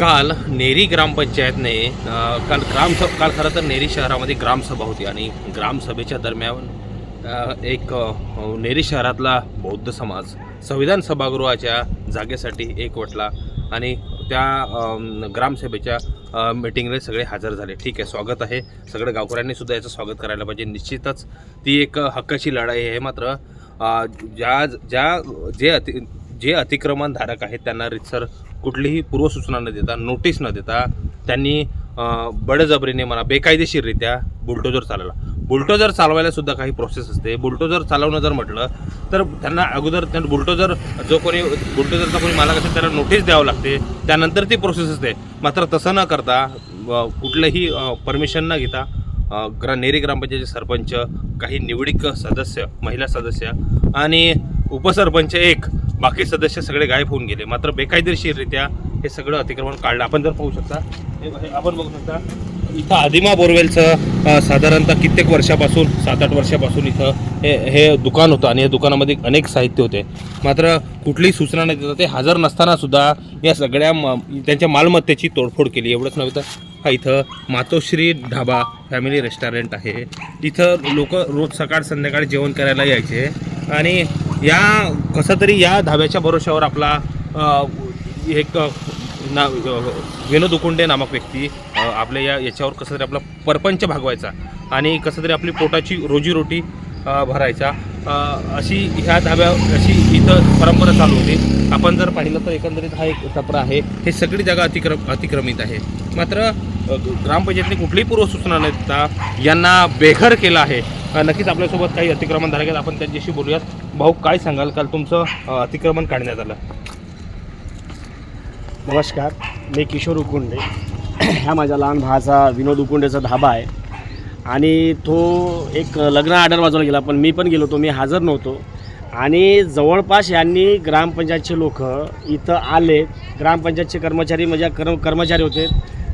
काल नेरी ग्रामपंचायतने काल ग्रामसभा काल खरं तर नेरी शहरामध्ये ग्रामसभा होती आणि ग्रामसभेच्या दरम्यान एक नेरी शहरातला बौद्ध समाज संविधान सभागृहाच्या जागेसाठी एकवटला आणि त्या ग्रामसभेच्या मिटिंगला सगळे हजर झाले. ठीक आहे स्वागत आहे. सगळ्या गावकऱ्यांनी सुद्धा याचं स्वागत करायला पाहिजे. निश्चितच ती एक हक्काची लढाई आहे. मात्र ज्या ज्या जे अति जे अतिक्रमणधारक आहेत त्यांना रितसर कुठलीही पूर्वसूचना न देता नोटीस न देता त्यांनी बडजबरीने मला म्हणा बेकायदेशीररित्या बुलडोजर चालवला. बुलटोजर चालवायला सुद्धा काही प्रोसेस असते. बुलटोजर चालवणं जर म्हटलं तर त्यांना अगोदर त्यांना बुलटोजर जो कोणी बुलटोजरचा कोणी मालक असेल त्याला नोटीस द्यावं लागते. त्यानंतर ती प्रोसेस असते. मात्र तसं न करता कुठलंही परमिशन न घेता ग्रा नेरी ग्रामपंचायतचे सरपंच काही निवडिक सदस्य महिला सदस्य आणि उपसरपंच एक बाकी सदस्य सगळे गायब होऊन गेले. मात्र बेकायदेशीररित्या हे सगळं अतिक्रमण काढलं. आपण जर पाहू शकता हे आपण बघू शकता इथं आदिमा बोरवेलचं साधारणतः कित्येक वर्षापासून सात आठ वर्षापासून इथं हे हे दुकान होतं आणि या दुकानामध्ये अनेक साहित्य होते. मात्र कुठलीही सूचना नाही देता ते हजर नसताना सुद्धा या सगळ्या म- त्यांच्या मालमत्तेची तोडफोड केली. एवढंच नव्हे तर हा इथं मातोश्री ढाबा फॅमिली रेस्टॉरंट आहे. इथं लोक रोज सकाळ संध्याकाळी जेवण करायला यायचे आणि या कसं तरी या धाब्याच्या भरोश्यावर आपला एक ना विनोद उकुंडे नामक व्यक्ती आपल्या या याच्यावर कसं तरी आपला परपंच भागवायचा आणि कसं तरी आपली पोटाची रोजीरोटी भरायचा. अशी ह्या धाब्या अशी इथं परंपरा चालू होती. आपण जर पाहिलं तर एकंदरीत हा एक टपरा आहे. हे सगळी जागा अतिक्रम अतिक्रमित आहे. मात्र अ, ग्रामपंचायतने कुठलीही पूर्वसूचना न देता यांना बेघर केलं आहे. नक्कीच आपल्यासोबत काही अतिक्रमण आहेत आपण त्यांच्याशी बोलूयात. भाऊ काय सांगाल? काल तुमचं अतिक्रमण काढण्यात आलं. नमस्कार. मी किशोर उकुंडे. हा माझ्या लहान भावाचा विनोद उकुंडेचा धाबा आहे. आणि तो एक लग्न ऑर्डर वाजवला गेला पण मी पण गेलो होतो. मी हजर नव्हतो. आणि जवळपास यांनी ग्रामपंचायतचे लोक इथं आले. ग्रामपंचायतचे कर्मचारी म्हणजे कर्म कर्मचारी होते.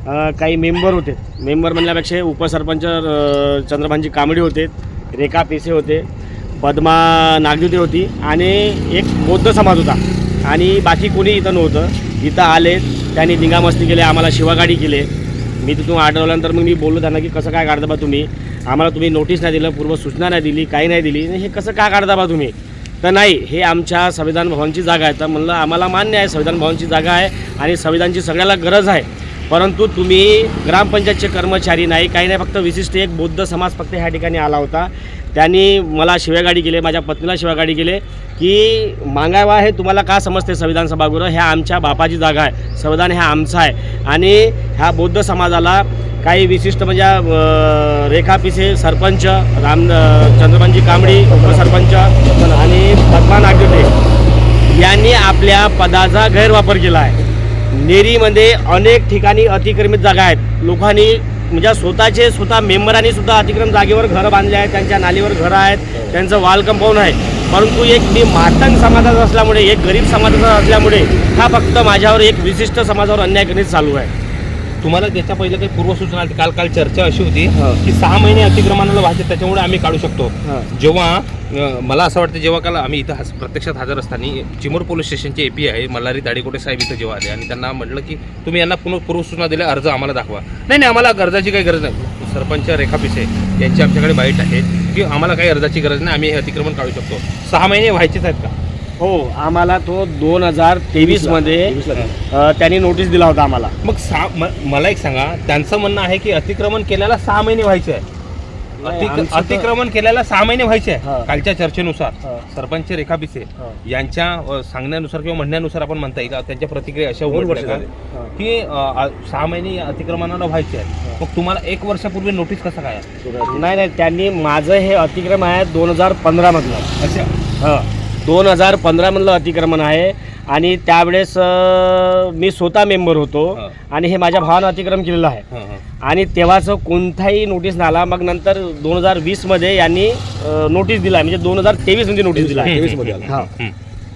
काही मेंबर होते. मेंबर म्हणल्यापेक्षा उपसरपंच अ, चंद्रभानजी कांबडी होते रेखा पेसे होते पद्मा नागदिवते होती आणि एक बौद्ध समाज होता. आणि बाकी कोणी इथं नव्हतं. इथं आले त्यांनी दिंगामस्ती केली आम्हाला शिवागाडी केले. मी तिथून आढळल्यानंतर मग मी बोललो त्यांना की कसं काय काढता बा तुम्ही? आम्हाला तुम्ही नोटीस नाही दिलं पूर्व सूचना नाही दिली काही नाही दिली. हे कसं काय काढता बा तुम्ही? तर नाही हे आमच्या संविधान भवनची जागा आहे. तर म्हणलं आम्हाला मान्य आहे संविधान भवनची जागा आहे आणि संविधानची सगळ्याला गरज आहे. परंतु तुम्ही ग्रामपंचायतचे कर्मचारी नाही काही नाही फक्त विशिष्ट एक बौद्ध समाज फक्त ह्या ठिकाणी आला होता. त्यांनी मला शिव्यागाडी केले माझ्या पत्नीला शिव्यागाडी केले की मांगावा हे तुम्हाला का समजते संविधान सभागृह ह्या आमच्या बापाची जागा आहे संविधान ह्या आमचं आहे. आणि ह्या बौद्ध समाजाला काही विशिष्ट म्हणजे रेखापिसे रेखा पिसे सरपंच राम अं, चंद्रबानजी कांबडी उपसरपंच आणि पद्मा नागदे यांनी आपल्या पदाचा गैरवापर केला आहे. नेरीमध्ये अनेक ठिकाणी अतिक्रमित जागा आहेत. लोकांनी म्हणजे स्वतःचे स्वतः मेंबरांनी सुद्धा अतिक्रम जागेवर घरं बांधले आहेत त्यांच्या नालीवर घरं आहेत त्यांचं वाल कंपाऊंड आहे. परंतु एक मी मातंग समाजाचा असल्यामुळे एक गरीब समाजाचा असल्यामुळे हा फक्त माझ्यावर एक विशिष्ट समाजावर अन्याय करणे चालू आहे. तुम्हाला त्याच्या पहिले काही पूर्वसूचना आली काल काल चर्चा अशी होती हा. की सहा महिने अतिक्रमणाला व्हायचे त्याच्यामुळे आम्ही काढू शकतो. हा. जेव्हा अ, मला असं वाटतं जेव्हा काल आम्ही इथं हस- प्रत्यक्षात हजर असताना चिमूर पोलीस स्टेशनचे ए पी आहे मल्हारी दाडीकोटे साहेब इथं जेव्हा आले आणि त्यांना म्हटलं की तुम्ही यांना पुन्हा पूर्वसूचना दिल्या अर्ज आम्हाला दाखवा. नाही नाही आम्हाला अर्जाची काही गरज नाही. सरपंच रेखा पिसे यांची आमच्याकडे बाईट आहे की आम्हाला काही अर्जाची गरज नाही आम्ही हे अतिक्रमण काढू शकतो. सहा महिने व्हायचेच आहेत का? हो आम्हाला तो दोन हजार तेवीसमध्ये अ, त्यांनी नोटीस दिला होता आम्हाला मग सहा म- मला एक सांगा त्यांचं म्हणणं आहे की अतिक्रमण केल्याला सहा महिने व्हायचे आहे नाही, अतिक- आमचं तर- अतिक्रमण केल्याला सहा महिने व्हायचे आहे. कालच्या चर्चेनुसार हा. सरपंच रेखा पिसे हा. यांच्या अ, सांगण्यानुसार किंवा म्हणण्यानुसार आपण म्हणता येईल त्यांच्या प्रतिक्रिया अशा दोन वर्ष का? हा. अ, सहा महिने अतिक्रमणाला व्हायचे आहे मग तुम्हाला एक वर्षापूर्वी नोटीस कसं काय? नाही नाही त्यांनी माझं हे अतिक्रम आहे दोन हजार पंधरामधलं अच्छा हां दोन हजार पंधरामधलं अतिक्रमण आहे. आणि त्यावेळेस मी स्वतः मेंबर होतो. हा. आणि हे माझ्या भावानं अतिक्रम केलेलं आहे. आणि तेव्हाचं कोणताही नोटीस नाही आला मग नंतर दोन हजार वीसमध्ये यांनी नोटीस दिला. म्हणजे दोन हजार तेवीसमध्ये नोटीस दिला. आहे. हा.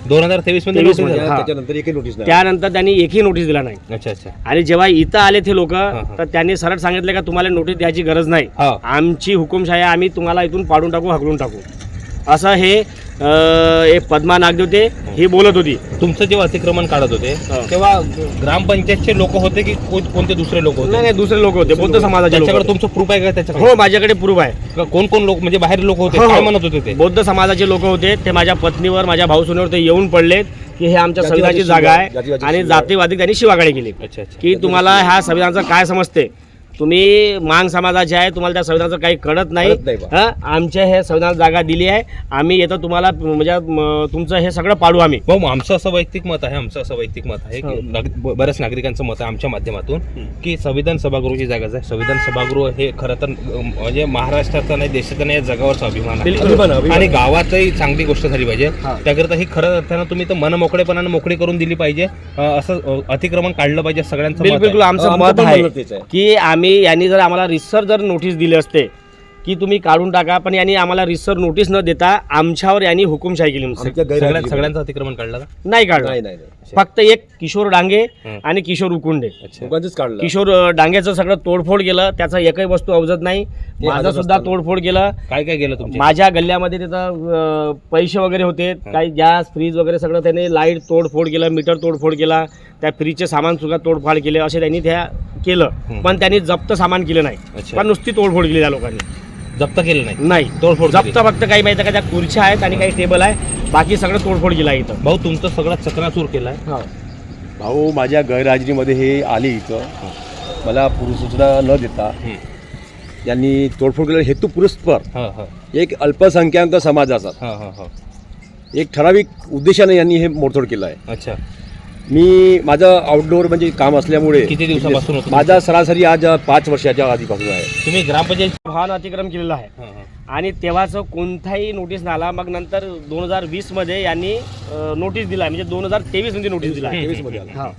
दोन हजार तेवीसमध्ये? हा. त्यानंतर त्यांनी एकही नोटीस दिला नाही. अच्छा अच्छा. आणि जेव्हा इथं आले ते लोक. तर त्यांनी सरळ सांगितले का तुम्हाला नोटीस द्यायची गरज नाही. आमची हुकुमशाही आम्ही तुम्हाला इथून पाडून टाकू हकलून टाकू. असं हे एक पद्मा नागदेवते ही बोलत होती. तुमचं जेव्हा अतिक्रमण काढत होते हा. तेव्हा ग्रामपंचायतचे लोक होते की कोण- कोणते दुसरे लोक होते? नाही नाही दुसरे लोक होते बौद्ध समाजाचे लोक त्याच्याकडे. तुमचं प्रूफ आहे का त्याच्याकडे? हो माझ्याकडे प्रूफ आहे. कोण कोण लोक म्हणजे बाहेर लोक होते हो, हो. काय म्हणत होते ते? बौद्ध समाजाचे लोक होते ते माझ्या पत्नीवर माझ्या भाऊसुनेवर ते येऊन पडलेत की हे आमच्या संविधानाची जागा आहे आणि जातीवादी त्यांनी शिवागाडी केली. अच्छा अच्छा. की तुम्हाला ह्या संविधानाचं काय समजते? तुम्ही मांग समाजाचे आहे तुम्हाला त्या संविधानाचं काही कळत नाही कळत नाही बा. हं? आमच्या हे संविधान जागा दिली आहे आम्ही येतं तुम्हाला म्हणजे म, तुमचं हे सगळं पाडू आम्ही भाऊ आमचं असं वैयक्तिक मत आहे आमचं असं वैयक्तिक मत आहे हो. की नाग- ब- बऱ्याच नागरिकांचं मत आहे आमच्या माध्यमातून की संविधान सभागृहाची जागाच आहे संविधान सभागृह हे खरं तर अं, म्हणजे महाराष्ट्राचा नाही देशाचा नाही या जगावरचा अभिमान बिलकुल. आहे अभिमान, अभिमान. आणि गावातही चांगली गोष्ट झाली पाहिजे हा. त्याकरता ही खरं अर्थानं तुम्ही तर मन मोकळेपणानं मोकळी करून दिली पाहिजे अं, असं अं, अतिक्रमण काढलं पाहिजे बिलकुल सगळ्यांचं मत आहे. आमचं आमचं मत पण आहे म्हणणं तेच आहे. की आम्ही यांनी जर आम्हाला रिसर जर नोटीस दिली असते की तुम्ही काढून टाका पण यांनी आम्हाला रिसर नोटीस न देता आमच्यावर यांनी हुकुमशाही केली. सगळ्यांचं अतिक्रमण काढलं का? नाही काढलं. नाही नाही नाही. फक्त एक किशोर डांगे. आणि किशोर उकुंडे. अच्छा. दोघांचंच काढलं. किशोर डांगेचं सगळं तोडफोड केलं त्याचा एकही वस्तू अवजत नाही. माझं सुद्धा. तोडफोड केलं. काय काय गेलं तुमच्या माझ्या गल्ल्यामध्ये तिथं अं, पैसे वगैरे होते. काही गॅस फ्रीज वगैरे सगळं त्याने लाइट तोडफोड केलं मीटर तोडफोड केला. त्या फ्रीजचे सामान सुद्धा तोडफाड केले. असे त्यांनी त्या केलं. पण त्यांनी जप्त सामान केलं नाही. पण नुसती तोडफोड केली त्या लोकांनी. जप्त केलं नाही. नाही. तोडफोड केली. जप्त फक्त काही माहिती का त्या खुर्च्या आहेत आणि काही टेबल आहे बाकी सगळं तोडफोड केलं आहे इथं. भाऊ तुमचं सगळं चकनाचूर केलाय. भाऊ माझ्या गैरहाजेरीमध्ये हे आले इथं. मला पूर्वसूचना न देता यांनी तोडफोड केलेला हेतू पुरस्पर. हा हा. एक अल्पसंख्याक समाजाचा. हा हा हा. एक ठराविक उद्देशाने यांनी हे मोडतोड केलं आहे. अच्छा. मी माझं आउटडोअर म्हणजे काम असल्यामुळे किती दिवसापासून होतं माझा सरासरी आज पाच वर्षाच्या आधीपासून आहे तुम्ही ग्रामपंचायत वाहन अतिक्रम केलेलं आहे हा, हा. आणि तेव्हाच कोणताही नोटीस नाही आला मग नंतर दोन हजार वीसमध्ये यांनी नोटीस दिला म्हणजे दोन हजार तेवीसमध्ये नोटीस दिला. तेवीसमध्ये आला हा.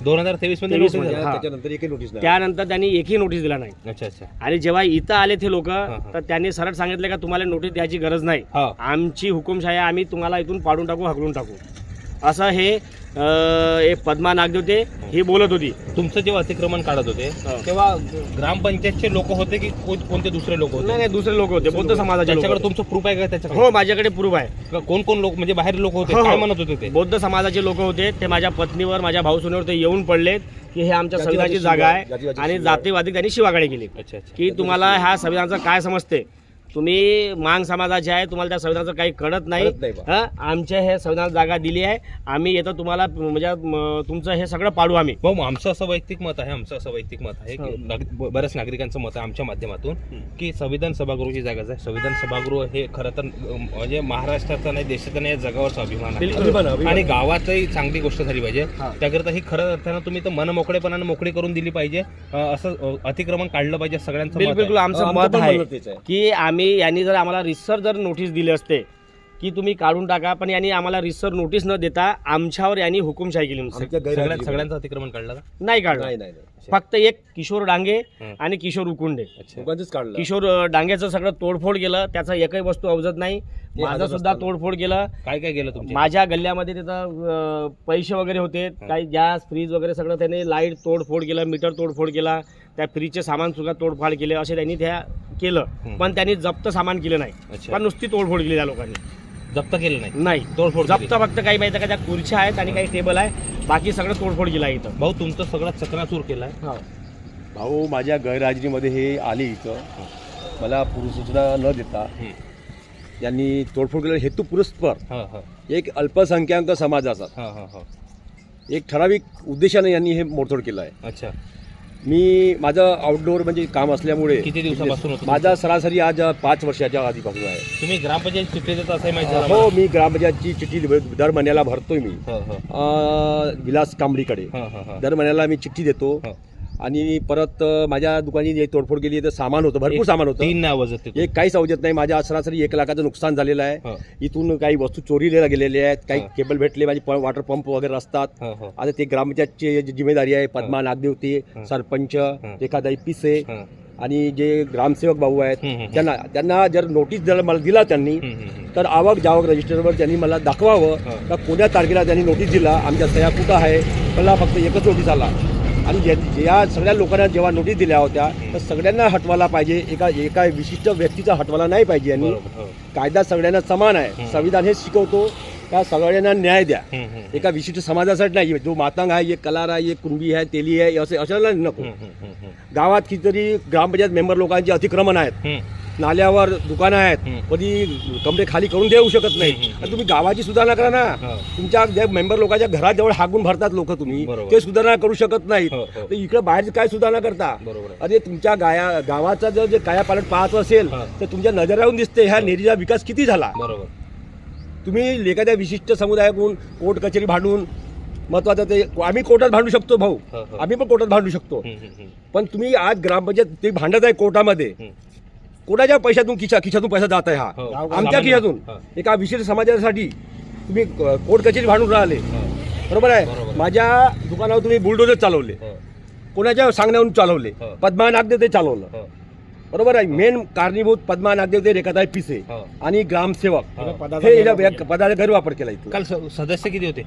दोन हजार तेवीसमध्ये 23 नोटीसमध्ये. झाली? हा. त्याच्यानंतर एकही नोटीस नाही त्यानंतर त्यांनी एकही नोटीस दिला नाही अच्छा अच्छा आणि जेव्हा इथं आले ते लोक. तर त्यांनी सरळ सांगितलं का तुम्हाला नोटीस द्यायची गरज नाही हा आमची हुकुमशाही आहे, आम्ही तुम्हाला इथून पाडून टाकू हकलून टाकू असं हे अं, एक पद्मा नागदेवते ही बोलत होती. तुमचं जेव्हा अतिक्रमण काढत होते हा. तेव्हा ग्रामपंचायतचे लोक होते की कोण- कोणते दुसरे लोक होते? नाही नाही दुसरे लोक होते बौद्ध समाजाचे लोक त्याच्याकडे होते. तुमचं प्रूफ आहे का त्याच्याकडे? हो माझ्याकडे प्रूफ आहे. कोण कोण लोक म्हणजे बाहेर लोक होते हो, हो. काय म्हणत होते ते? बौद्ध समाजाचे लोक होते ते माझ्या पत्नीवर माझ्या भाऊसुनेवर ते येऊन पडलेत की हे आमच्या जातीवादी संविधानाची शिवा- जागा आहे जातीवादी आणि शिवा- जातीवादी त्यांनी अच्छा अच्छा. की तुम्हाला ह्या संविधानाचं काय समजते? तुम्ही मांग समाजाचे आहे तुम्हाला त्या संविधानाचं काही कळत नाही कळत नाही बा. हं? आमच्या हे संविधान जागा दिली आहे आम्ही येतं तुम्हाला म्हणजे म, तुमचं हे सगळं पाडू आम्ही भाऊ आमचं असं वैयक्तिक मत आहे आमचं असं वैयक्तिक मत आहे की हो. नाग- ब- बऱ्याच नागरिकांचं मत आहे आमच्या माध्यमातून. की संविधान सभागृहाची जागाच आहे संविधान सभागृह हे खरं तर अं, म्हणजे महाराष्ट्राचा नाही देशाचा नाही या जगावरचा अभिमान आहे बिलकुल. अभिमान, अभिमान. आणि गावातही चांगली गोष्ट झाली पाहिजे हा. त्याकरता ही खरं अर्थानं तुम्ही तर मन मोकळेपणानं मोकळी करून दिली पाहिजे अं, असं अं, अतिक्रमण काढलं पाहिजे सगळ्यांचं मत आहे. बिलकुल आमचं आमचं मत पण आहे म्हणणं तेच आहे. की आम्ही यांनी जर आम्हाला रिसर जर नोटीस दिली असते की तुम्ही काढून टाका पण यांनी आम्हाला रिसर नोटीस न देता आमच्यावर यांनी हुकुमशाही केली. सगळ्यांचं अतिक्रमण काढलं का? नाही काढलं. नाही नाही. फक्त एक किशोर डांगे. आणि किशोर उकुंडे. काढलं. किशोर डांगेचं सगळं तोडफोड केलं त्याचा एकही वस्तू अवजत नाही. माझं सुद्धा. तोडफोड केलं. काय काय गेलं तुमच्या? माझ्या गल्ल्यामध्ये तिथं अं, पैसे वगैरे होते. काही गॅस फ्रीज वगैरे सगळं त्याने लाइट तोडफोड केलं मीटर तोडफोड केला. त्या फ्रीजचे सामान सुद्धा तोडफाड केले. असे त्यांनी त्या केलं. पण त्यांनी जप्त सामान केलं नाही. पण नुसती तोडफोड केली त्या लोकांनी. जप्त केलं नाही. नाही. तोडफोड केली. जप्त फक्त काही माहिती का त्या खुर्च्या आहेत आणि काही टेबल आहे बाकी सगळं तोडफोड केलं आहे इथं. भाऊ तुमचं सगळं चकनाचूर केलाय. भाऊ माझ्या गैरहाजेरीमध्ये हे आले इथं. मला पूर्वसूचना न देता यांनी तोडफोड केलेला हेतू पुरस्पर. हा हा. एक अल्पसंख्याक समाजाचा. हा हा हा. एक ठराविक उद्देशाने यांनी हे मोडतोड केलं आहे. अच्छा. मी माझं आउटडोअर म्हणजे काम असल्यामुळे किती दिवसापासून होतं माझा सरासरी आज पाच वर्षाच्या आधीपासून आहे तुम्ही ग्रामपंचायत चिठ्ठी देता असं माहिती झालं हो मी ग्रामपंचायतची चिठ्ठी दर महिन्याला भरतोय मी मला. हो, हो. अं, विलास कांबळीकडे हा, हा, हा. दर महिन्याला मी चिठ्ठी देतो हो. आणि परत माझ्या दुकानी जे तोडफोड केली तर सामान होतं भरपूर सामान होतं तीन येते एक काहीच अवजत नाही माझ्या सरासरी एक लाखाचं नुकसान झालेलं आहे हो, इथून काही वस्तू चोरीला गेलेल्या आहेत काही हा. केबल भेटले माझे वॉटर पंप वगैरे असतात हो. आता ते ग्रामपंचायतची जी जिम्मेदारी आहे पद्मा नागदेवती. सरपंच. एखादा पिसे. आणि जे ग्रामसेवक भाऊ आहेत. त्यांना त्यांना जर नोटीस जर मला दिला त्यांनी. तर आवक जावक रजिस्टरवर त्यांनी मला दाखवावं. का कोण्या तारखेला त्यांनी नोटीस दिला आमच्या सह्या कुठं आहे मला फक्त एकच नोटीस आला आणि जे ज्या सगळ्या लोकांना जेव्हा नोटीस दिल्या होत्या तर सगळ्यांना हटवायला पाहिजे एका एका विशिष्ट व्यक्तीचा हटवायला नाही पाहिजे यांनी हो. कायदा सगळ्यांना समान आहे. संविधान हे शिकवतो का सगळ्यांना न्याय द्या. एका विशिष्ट समाजासाठी नाही जो मातांग आहे एक कलार आहे एक कुणबी आहे तेली आहे असे अशाला नको. गावात कितीतरी ग्रामपंचायत मेंबर लोकांचे अतिक्रमण आहेत. नाल्यावर दुकानं आहेत. कधी कमरे खाली करून देऊ शकत नाही. आणि तुम्ही गावाची सुधारणा करा ना हो. तुमच्या ज्या मेंबर लोकांच्या घराजवळ हाकून भरतात लोक तुम्ही. ते सुधारणा करू शकत नाहीत हो, हो. तर इकडे बाहेर काय सुधारणा करता. अरे तुमच्या गाया गावाचा जर जे कायापालट पाहत असेल. तर तुमच्या नजरावरून दिसते ह्या नेरीचा विकास किती झाला बरोबर तुम्ही एखाद्या विशिष्ट समुदायाकडून कोर्ट कचेरी भांडून महत्वाचं ते आम्ही कोर्टात भांडू शकतो भाऊ. आम्ही पण कोर्टात भांडू शकतो. पण तुम्ही आज ग्रामपंचायत ते भांडत आहे कोर्टामध्ये. कोणाच्या पैशातून खिशा खिशातून पैसा जात आहे हा हो. आमच्या. खिशातून. एका विशिष्ट समाजासाठी तुम्ही कोर्ट कचेरी भांडून राहिले. बरोबर आहे. माझ्या दुकानावर तुम्ही बुलडोजर चालवले हो. कोणाच्या सांगण्यावरून चालवले हो. पद्मा नागदेव ते चालवलं. बरोबर आहे. मेन कारणीभूत पद्मा नागदेव ते रेखाताई पिसे हो. आणि ग्रामसेवक. हो. पदाचा याला गैरवापर पदाचा गैरवापर केला इथं काल स- सदस्य किती होते?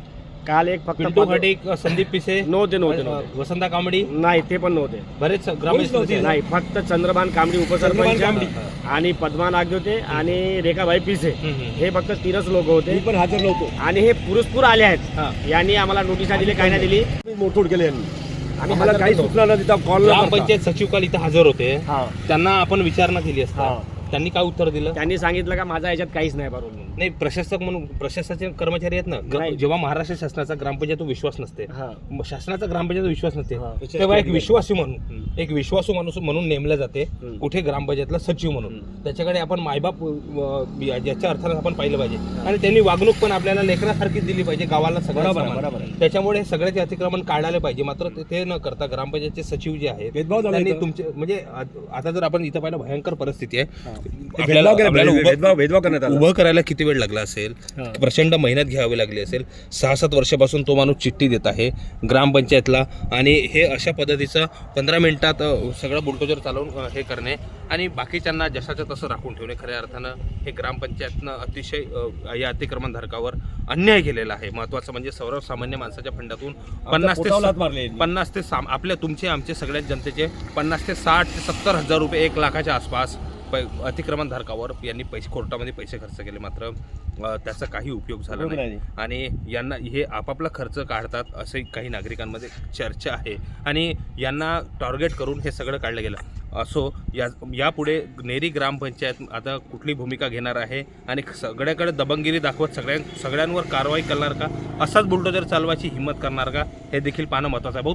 काल एक फक्त पिंटू खटिक संदीप पिसे नव्हते नव्हते नव्हते. वसंता कांबडी? नाही ते पण नव्हते. बरेच ग्रामीण नव्हते. नाही फक्त चंद्रभान कांबडी चंद्रभान उपसरपंच कांबडी. आणि पद्मा नागदेवते आणि रेखाबाई पिसे. हम्म, हम्म. हे फक्त तीनच लोक होते. पण हजर नव्हतो. आणि हे पुरस्पूर आले आहेत. हा. यांनी आम्हाला नोटिसा दिली काय नाही दिली. मोडतोड केले यांनी. आम्हाला काही. सूचना न देता कॉल ग्रामपंचायत सचिव काल इथं हजर होते हा त्यांना आपण विचारणा केली असता. त्यांनी काय उत्तर दिलं त्यांनी सांगितलं का माझा याच्यात काहीच नाही बरोबर म्हणून. नाही प्रशासक म्हणून प्रशासनाचे कर्मचारी आहेत ना नाही. जेव्हा महाराष्ट्र शासनाचा ग्रामपंचायत विश्वास नसते हा. म- शासनाचा ग्रामपंचायत विश्वास नसते हा. तेव्हा एक विश्वासू म्हणून. एक विश्वासू माणूस म्हणून नेमलं जाते हम्म. कुठे ग्रामपंचायतला सचिव म्हणून त्याच्याकडे आपण मायबाप अ, याच्या अर्थानं आपण पाहिलं पाहिजे आणि त्यांनी वागणूक पण आपल्याला लेकरासारखीच दिली पाहिजे गावाला बरोबर आहे, सगळं बरोबर आहे. त्याच्यामुळे हे सगळ्याचे अतिक्रमण काढायला पाहिजे मात्र ते- ते न करता ग्रामपंचायतचे सचिव जे आहेत भेदभाव झाला त्यांनी इथं. तुमचे म्हणजे आ- आता जर आपण इथं पाहिलं भयंकर परिस्थिती आहे आपल्याला- भेदभाव उभं- भेदभाव भेदभाव करण्यात आला. उभं करायला किती वेळ लागला असेल? प्रचंड मेहनत घ्यावी लागली असेल. सहा सात वर्षापासून तो माणूस चिठ्ठी देत आहे ग्रामपंचायतला. आणि हे अशा पद्धतीचं पंधरा मिनिटात अ, सगळं बुलडोजर चालवून अ, हे करणे आणि बाकीच्यांना जशाचं तसं राखून ठेवणे. खऱ्या अर्थानं हे ग्रामपंचायतनं अतिशय अ, या अतिक्रमण धारकावर अन्याय केलेला आहे. महत्त्वाचं म्हणजे सर्वसामान्य माणसाच्या फंडातून पन्नास ते मारले यांनी. पन्नास ते साम आपल्या तुमचे आमचे सगळ्याच जनतेचे पन्नास ते साठ ते सत्तर हजार रुपये एक लाखाच्या आसपास पै अतिक्रमण धारकावर यांनी पैसे कोर्टामध्ये पैसे खर्च केले. मात्र त्याचा काही उपयोग झाला नाही. आणि यांना हे आपापला खर्च काढतात असे काही नागरिकांमध्ये चर्चा आहे. आणि यांना टार्गेट करून हे सगळं काढलं गेलं. असो या यापुढे नेरी ग्रामपंचायत आता कुठली भूमिका घेणार आहे? आणि सगळ्याकडे दबंगिरी दाखवत सगळ्यां सगळ्यांवर कारवाई करणार का? असाच बुलडोजर चालवायची हिंमत करणार का? हे देखील पाहणं महत्त्वाचं आहे.